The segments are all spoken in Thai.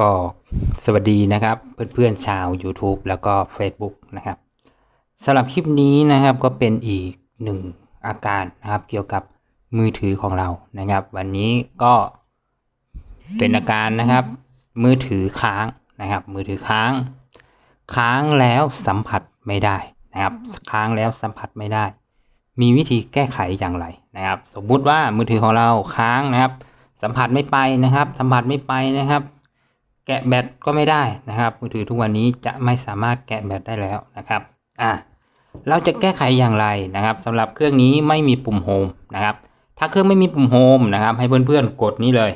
ก็สวัสดีนะครับเพื่อนๆชาว YouTube แล้วก็ Facebook นะครับสำหรับคลิปนี้นะครับก็เป็นอีกหนึ่งอาการนะครับเกี่ยวกับมือถือของเรานะครับ วันนี้ก็เป็นอาการนะครับ มือถือค้างนะครับ มือถือค้าง ค้างแล้วสัมผัสไม่ได้นะครับ ค้างแล้วสัมผัสไม่ได้ มีวิธีแก้ไขอย่างไรนะครับ สมมุติว่ามือถือของเราค้างนะครับ สัมผัสไม่ไปนะครับ สัมผัสไม่ไปนะครับ แกะแบตก็ไม่ได้นะครับ มือถือทุกวันนี้จะไม่สามารถแกะแบตได้แล้วนะครับอะเราจะแก้ไขอย่างไรนะครับสำหรับเครื่องนี้ไม่มีปุ่มโฮมนะครับ ถ้าเครื่องไม่มีปุ่มโฮมนะครับ ให้เพื่อนๆกดนี้เลย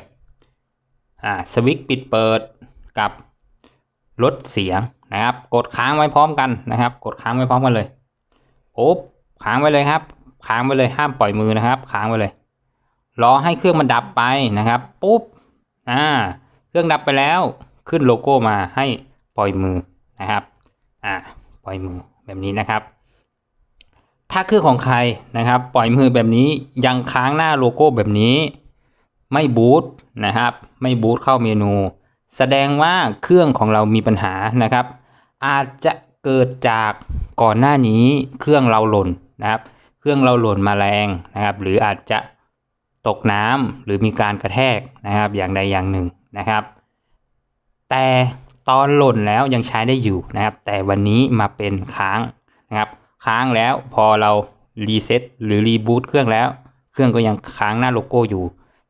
อ่าสวิตช์ปิดเปิดกับลดเสียงนะครับ กดค้างไว้พร้อมกันนะครับ กดค้างไว้พร้อมกันเลยโอ๊บค้างไว้เลยครับ ค้างไว้เลยห้ามปล่อยมือนะครับ ค้างไว้เลยรอให้เครื่องมันดับไปนะครับปุ๊บอ่า เครื่องดับไปแล้วขึ้นโลโก้มาให้ปล่อยมือนะครับ อ่า ปล่อยมือแบบนี้นะครับ ถ้าเครื่องของใครนะครับ ปล่อยมือแบบนี้ยังค้างหน้าโลโก้แบบนี้ ไม่บูตนะครับ ไม่บูตเข้าเมนู แสดงว่าเครื่องของเรามีปัญหานะครับ อาจจะเกิดจากก่อนหน้านี้เครื่องเราหล่นนะครับ เครื่องเราหล่นมาแรงนะครับ หรืออาจจะตกน้ำหรือมีการกระแทกนะครับ อย่างใดอย่างหนึ่ง นะครับ แต่ตอนหล่นแล้วยังใช้ได้อยู่นะครับ แต่วันนี้มาเป็นค้างนะครับ ค้างแล้วพอเรารีเซ็ตหรือรีบูตเครื่องแล้ว เครื่องก็ยังค้างหน้าโลโก้อยู่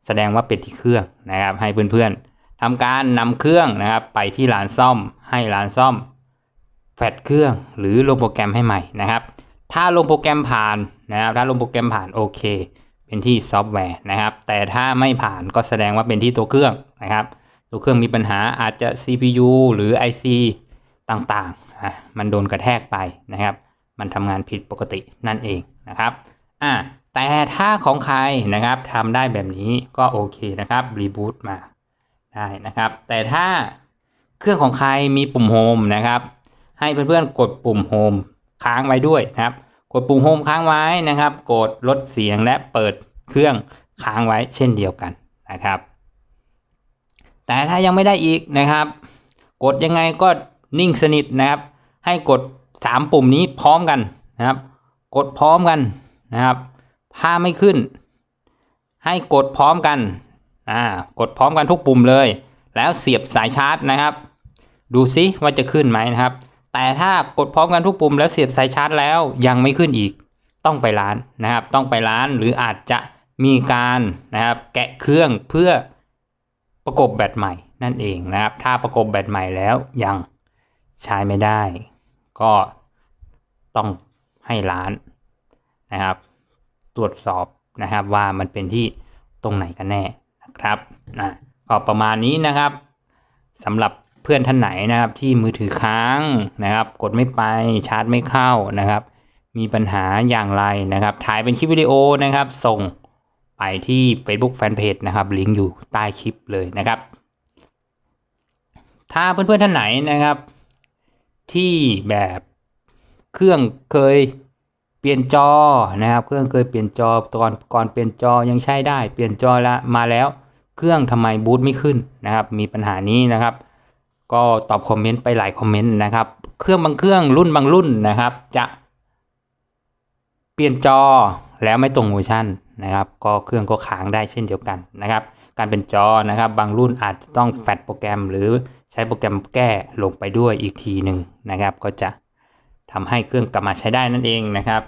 แสดงว่าเป็นที่เครื่องนะครับ ให้เพื่อนๆทำการนำเครื่องนะครับ ไปที่ร้านซ่อม ให้ร้านซ่อมแฟดเครื่องหรือลงโปรแกรมให้ใหม่นะครับ ถ้าลงโปรแกรมผ่านนะครับ ถ้าลงโปรแกรมผ่านโอเค เป็นที่ซอฟต์แวร์นะครับ แต่ถ้าไม่ผ่านก็แสดงว่าเป็นที่ตัวเครื่องนะครับ ตัวเครื่องมีปัญหาอาจจะ CPU หรือ IC ต่างๆอะมันโดนกระแทกไปนะครับ มันทำงานผิดปกตินั่นเองนะครับอะแต่ถ้าของใครนะครับทำได้แบบนี้ก็โอเคนะครับรีบูตมาได้นะครับ แต่ถ้าเครื่องของใครมีปุ่มโฮมนะครับ ให้เพื่อนๆกดปุ่มโฮมค้างไว้ด้วยนะครับ กดปุ่มโฮมค้างไว้นะครับ กดลดเสียงและเปิดเครื่องค้างไว้เช่นเดียวกันนะครับ แต่ถ้ายังไม่ได้อีกนะครับ กดยังไงก็นิ่งสนิทนะครับ ให้กด 3 ปุ่มนี้พร้อมกันนะครับ กดพร้อมกันนะครับถ้าไม่ขึ้น ให้กดพร้อมกันอ่ากดพร้อมกันทุกปุ่มเลย แล้วเสียบสายชาร์จนะครับ ดูซิว่าจะขึ้นไหมนะครับ แต่ถ้ากดพร้อมกันทุกปุ่มแล้วเสียบสายชาร์จแล้วยังไม่ขึ้นอีก ต้องไปร้านนะครับ ต้องไปร้านหรืออาจจะมีการนะครับ แกะเครื่องเพื่อประกบแบตใหม่นั่นเองนะครับ ถ้าประกบแบตใหม่แล้วยังใช้ไม่ได้ ก็ต้องให้ร้านนะครับ ตรวจสอบนะครับว่ามันเป็นที่ตรงไหนกันแน่นะครับอะก็ประมาณนี้นะครับสำหรับ เพื่อนท่านไหนนะครับที่มือถือค้างนะครับ กดไม่ไปชาร์จไม่เข้านะครับ มีปัญหาอย่างไรนะครับ ถ่ายเป็นคลิปวิดีโอนะครับ ส่งไปที่ Facebook Fanpage นะครับลิงก์อยู่ใต้คลิปเลยนะครับ ถ้าเพื่อนๆท่านไหนนะครับ ที่แบบเครื่องเคยเปลี่ยนจอนะครับ เครื่องเคยเปลี่ยนจอตอนก่อนเปลี่ยนจอยังใช้ได้ เปลี่ยนจอละมาแล้ว เครื่องทำไมบูตไม่ขึ้นนะครับ มีปัญหานี้นะครับ ก็ตอบคอมเมนต์ไปหลายคอมเมนต์นะครับ เครื่องบางเครื่องรุ่นบางรุ่นนะครับ จะเปลี่ยนจอแล้วไม่ตรงเวอร์ชันนะครับ ก็เครื่องก็ค้างได้เช่นเดียวกันนะครับ การเป็นจอนะครับ บางรุ่นอาจจะต้องแฟดโปรแกรม หรือใช้โปรแกรมแก้ลงไปด้วยอีกทีหนึ่งนะครับ ก็จะทำให้เครื่องกลับมาใช้ได้นั่นเองนะครับ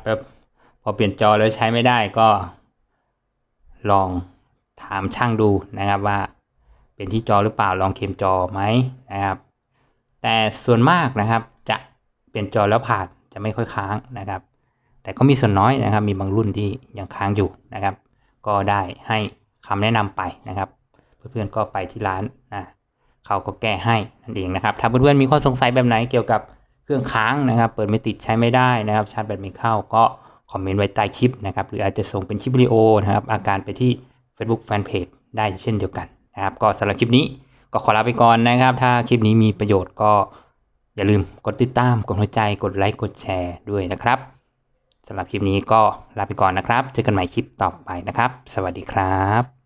พอเปลี่ยนจอแล้วใช้ไม่ได้ก็ลองถามช่างดูนะครับว่า เป็นที่จอหรือเปล่าลองเคมจอไหมนะครับ แต่ส่วนมากนะครับจะเปลี่ยนจอแล้วผ่านจะไม่ค่อยค้างนะครับ แต่ก็มีส่วนน้อยนะครับ มีบางรุ่นที่ยังค้างอยู่นะครับ ก็ได้ให้คำแนะนำไปนะครับ เพื่อนๆก็ไปที่ร้านนะเขาก็แก้ให้นั่นเองนะครับ ถ้าเพื่อนๆมีข้อสงสัยแบบไหนเกี่ยวกับเครื่องค้างนะครับ เปิดไม่ติดใช้ไม่ได้นะครับ ชาร์จแบตไม่เข้าก็คอมเมนต์ไว้ใต้คลิปนะครับ หรืออาจจะส่งเป็นคลิปวิดีโอนะครับ อาการไปที่ Facebook Fanpage ได้เช่นเดียวกัน นะครับก็สำหรับคลิปนี้ก็ขอลาไปก่อนนะครับ ถ้าคลิปนี้มีประโยชน์ก็อย่าลืมกดติดตามกดหัวใจกดไลค์กดแชร์ด้วยนะครับสำหรับคลิปนี้ก็ลาไปก่อนนะครับ เจอกันใหม่คลิปต่อไปนะครับ สวัสดีครับ